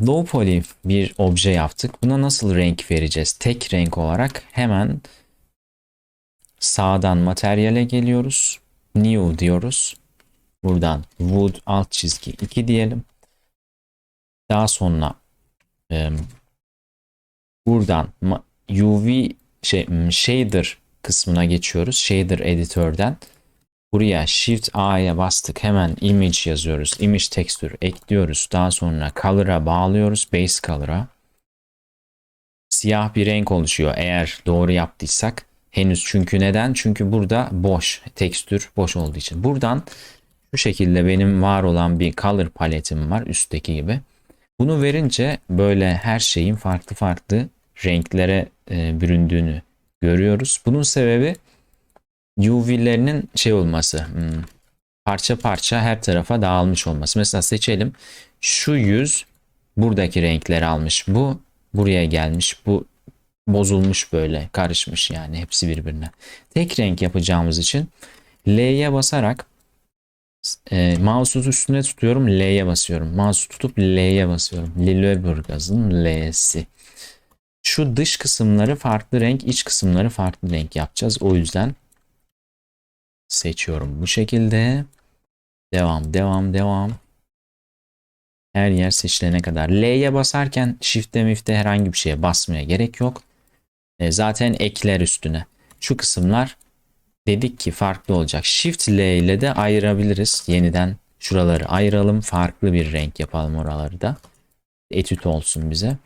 Low poly bir obje yaptık. Buna nasıl renk vereceğiz? Tek renk olarak hemen sağdan materyale geliyoruz. New diyoruz. Buradan wood alt çizgi 2 diyelim. Daha sonra e, buradan UV şey shader kısmına geçiyoruz. Shader editörden buraya Shift A'ya bastık. Hemen image yazıyoruz. Image texture ekliyoruz. Daha sonra color'a bağlıyoruz. Base color'a. Siyah bir renk oluşuyor eğer doğru yaptıysak. Henüz çünkü neden? Çünkü burada boş. Tekstür boş olduğu için. Buradan şu şekilde benim var olan bir color paletim var üstteki gibi. Bunu verince böyle her şeyin farklı farklı renklere e, büründüğünü görüyoruz. Bunun sebebi UV'lerinin şey olması, hmm, parça parça her tarafa dağılmış olması. Mesela seçelim. Şu yüz buradaki renkleri almış. Bu buraya gelmiş. Bu bozulmuş böyle, karışmış yani hepsi birbirine. Tek renk yapacağımız için L'ye basarak e, mouse'u üstüne tutuyorum. L'ye basıyorum. Mouse'u tutup L'ye basıyorum. Lilleburgaz'ın L'si. Şu dış kısımları farklı renk, iç kısımları farklı renk yapacağız. O yüzden seçiyorum bu şekilde. Devam, devam, devam. Her yer seçilene kadar. L'ye basarken shift'e mifte herhangi bir şeye basmaya gerek yok. E, zaten ekler üstüne. Şu kısımlar dedik ki farklı olacak. Shift L ile de ayırabiliriz. Yeniden şuraları ayıralım. Farklı bir renk yapalım oraları da. Etüt olsun bize.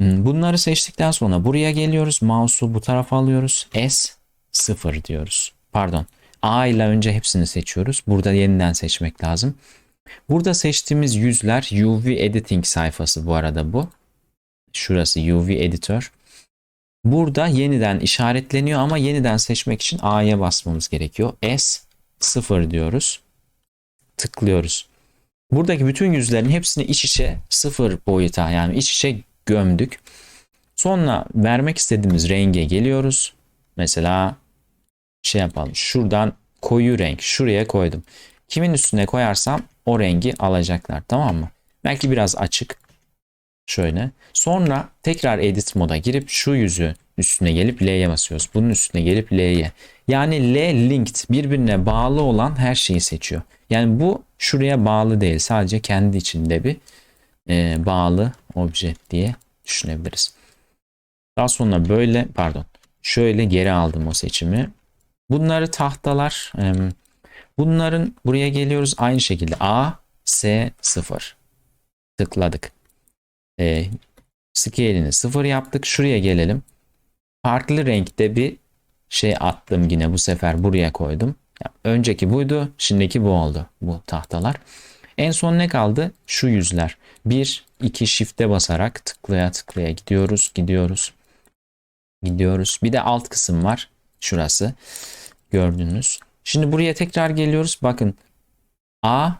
Hmm, Bunları seçtikten sonra buraya geliyoruz. Mouse'u bu tarafa alıyoruz. S 0 diyoruz. Pardon. A ile önce hepsini seçiyoruz. Burada yeniden seçmek lazım. Burada seçtiğimiz yüzler UV Editing sayfası bu arada bu. Şurası UV Editor. Burada yeniden işaretleniyor ama yeniden seçmek için A'ya basmamız gerekiyor. S 0 diyoruz. Tıklıyoruz. Buradaki bütün yüzlerin hepsini iç içe sıfır boyuta yani iç içe gömdük. Sonra vermek istediğimiz renge geliyoruz. Mesela şey yapalım. Şuradan koyu renk şuraya koydum. Kimin üstüne koyarsam o rengi alacaklar tamam mı? Belki biraz açık. Şöyle. Sonra tekrar edit moda girip şu yüzü üstüne gelip L'ye basıyoruz. Bunun üstüne gelip L'ye. Yani L linked birbirine bağlı olan her şeyi seçiyor. Yani bu şuraya bağlı değil. Sadece kendi içinde bir e, bağlı obje diye düşünebiliriz. Daha sonra böyle pardon şöyle geri aldım o seçimi. Bunları tahtalar bunların buraya geliyoruz aynı şekilde A S 0 tıkladık. E, scale'ini 0 yaptık. Şuraya gelelim. Farklı renkte bir şey attım yine bu sefer buraya koydum. Önceki buydu, şimdiki bu oldu bu tahtalar. En son ne kaldı? Şu yüzler. 1 2 shift'e basarak tıklaya tıklaya gidiyoruz, gidiyoruz. Gidiyoruz. Bir de alt kısım var. Şurası. Gördünüz. Şimdi buraya tekrar geliyoruz. Bakın. A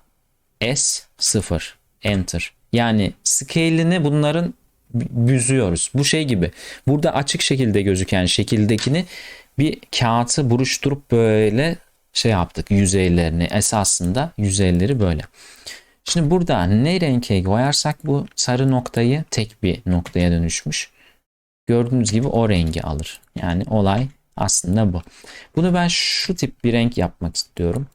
S 0 enter. Yani scale'ini bunların büzüyoruz. Bu şey gibi. Burada açık şekilde gözüken şekildekini bir kağıtı buruşturup böyle şey yaptık yüzeylerini. Esasında yüzeyleri böyle. Şimdi burada ne renke koyarsak bu sarı noktayı tek bir noktaya dönüşmüş. Gördüğünüz gibi o rengi alır. Yani olay aslında bu. Bunu ben şu tip bir renk yapmak istiyorum.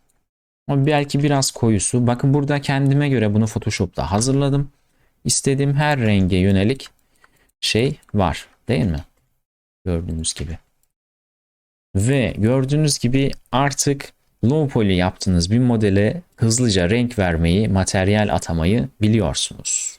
Ama belki biraz koyusu. Bakın burada kendime göre bunu Photoshop'ta hazırladım. İstediğim her renge yönelik şey var. Değil mi? Gördüğünüz gibi. Ve gördüğünüz gibi artık low poly yaptığınız bir modele hızlıca renk vermeyi, materyal atamayı biliyorsunuz.